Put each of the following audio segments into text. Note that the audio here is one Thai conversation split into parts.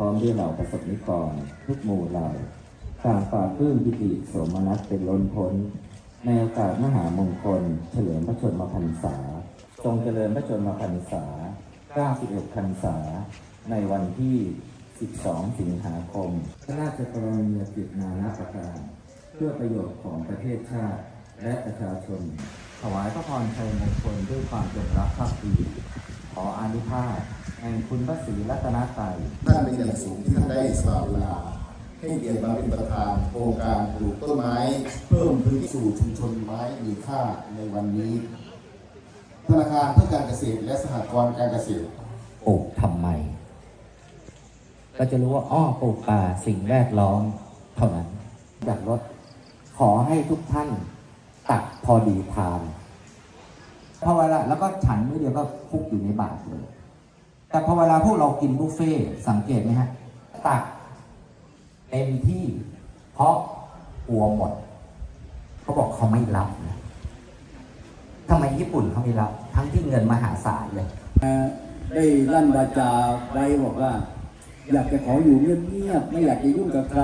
ร้อมด้วยเหล่าประสบนิกรทุกหมู่เหล่าต่างฝ่าพื้นพิธีโสมนัสเป็นล้นพ้น ในโอกาสมหามงคล เฉลิมพระชนมพรรษา ทรงเจริญพระชนมพรรษา 91พรรษา ในวันที่ 12 สิงหาคม พระราชกรณียกิจนานาประการ เพื่อประโยชน์ของประเทศชาติและประชาชน ถวายพระพรชัยมงคลด้วยความจงรักภักดี ขออานุภาพแห่งคุณพระศรีรัตนตรัยท่านเป็น อย่างสูงที่ท่านได้สละเวลาให้เกียรติมาเป็นประธานโครงการปลูกต้นไม้ เพิ่มพื้นที่สู่ชุมชนไม้มีค่าในวันนี้ ธนาคารเพื่อการเกษตรและสหกรณ์การเกษตรปลูกทำไม ก็จะรู้ว่าอ้อปลูกป่าสิ่งแวดล้อมเท่านั้นอยากลดขอให้ทุกท่านตักพอดีทานพอเวลาแล้วก็ฉันไม่เดียวก็คุกอยู่ในบาตรเลย แต่พอเวลาพวกเรากินบุฟเฟ่สังเกตไหมฮะตักเต็มที่เพราะกลัวหมดเขาบอกเขาไม่รับนะทำไมญี่ปุ่นเขาไม่รับ ทั้งที่เงินมหาศาลเลย ได้ลั่นวาจาไว้บอกว่า อยากจะขออยู่เงียบๆไม่อยากจะยุ่งกับใคร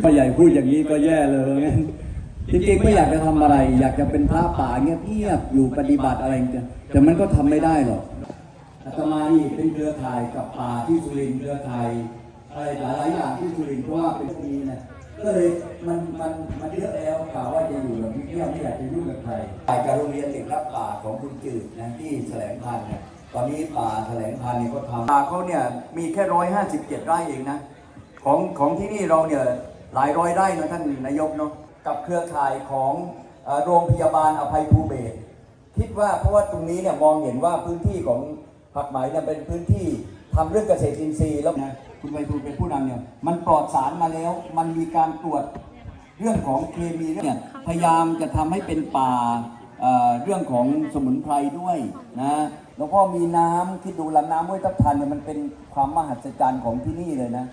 พ่อใหญ่พูดอย่างนี้ก็แย่เลยจริงๆไม่อยากจะทำอะไร อยากจะเป็นพระป่าเงียบๆอยู่ปฏิบัติอะไรอย่างเงี้ยแต่มันก็ทำไม่ได้หรอก อาตมานี่เป็นเครือข่ายกับป่าที่สุรินทร์เครือข่ายอะไรหลายอย่างที่สุรินทร์เพราะว่าเป็นปีนะก็เลยมันมันมันเยอะแล้วกล่าวว่าจะอยู่แบบเงียบไม่อยากจะยุ่งกับใครฝ่ายการโรงเรียนเด็กรับป่าของคุณจืดนะที่แถลงพันธ์เนี่ยตอนนี้ป่าแถลงพันธ์เนี่ยก็ทำป่าเขาเนี่ยมีแค่ร้อยห้าสิบเจ็ดไร่เองนะของของที่นี่เราเนี่ยหลายร้อยไร่นะท่านนายกเนาะกับเครือข่ายของโรงพยาบาลอภัยภูเบศคิดว่าเพราะว่าตรงนี้เนี่ยมองเห็นว่าพื้นที่ของ ผักไหมเนี่ยเป็นพื้นที่ทำเรื่องเกษตรอินทรีย์แล้วนะคุณไปทูลเป็นผู้นำเนี่ยมันปลอดสารมาแล้ว มันมีการตรวจเรื่องของเคมีเนี่ยพยายามจะทำให้เป็นป่าเอ่อเรื่องของสมุนไพรด้วยนะแล้วก็มีน้ำที่ดูลำน้ำห้วยทับทันเนี่ยมันเป็นความมหัศจรรย์ของที่นี่เลยนะ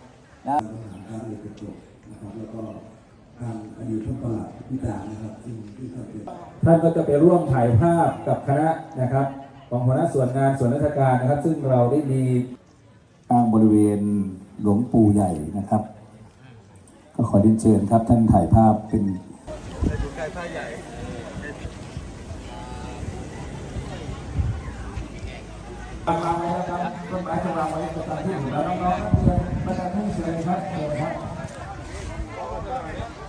นะการเรียนเป็นจบนะครับแล้วก็ทางอดีตท่านประหลัดพิจารนะครับซึ่งที่ท่านเป็นท่านก็จะไปร่วมถ่ายภาพกับคณะนะครับ ของหัวหน้าส่วนงานส่วนราชการนะครับ ซึ่งเราได้มีทางบริเวณหลวงปู่ใหญ่นะครับ ก็ขอเรียนเชิญครับท่านถ่ายภาพเป็นวางไว้นะครับต้นไม้จะวางไว้ประจำที่อยู่แล้วน้องๆนักเรียนประจำที่เชิญครับเชิญครับ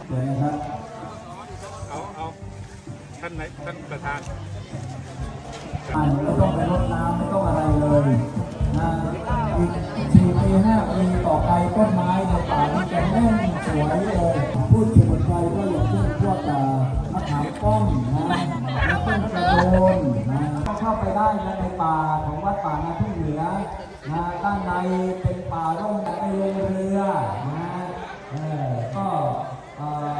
เชิญนะครับ เอาเอาท่านไหนท่านประธานอ่าน ไม่ต้องไปรดน้ำไม่ต้องอะไรเลยนะอีกสี่ปีห้าปีต่อไปต้นไม้ในป่าที่จะแน่นสวยเลยพูดสมุนไพรก็อย่างเช่นพวกอ่ามะขามป้อมนะแล้วต้นกระโดนนะต้องเข้าไปได้นะในป่าของวัดป่านาทุ่งเหนือนะด้านในเป็นป่าร่มไปลงเรือนะเออก็เอ่อ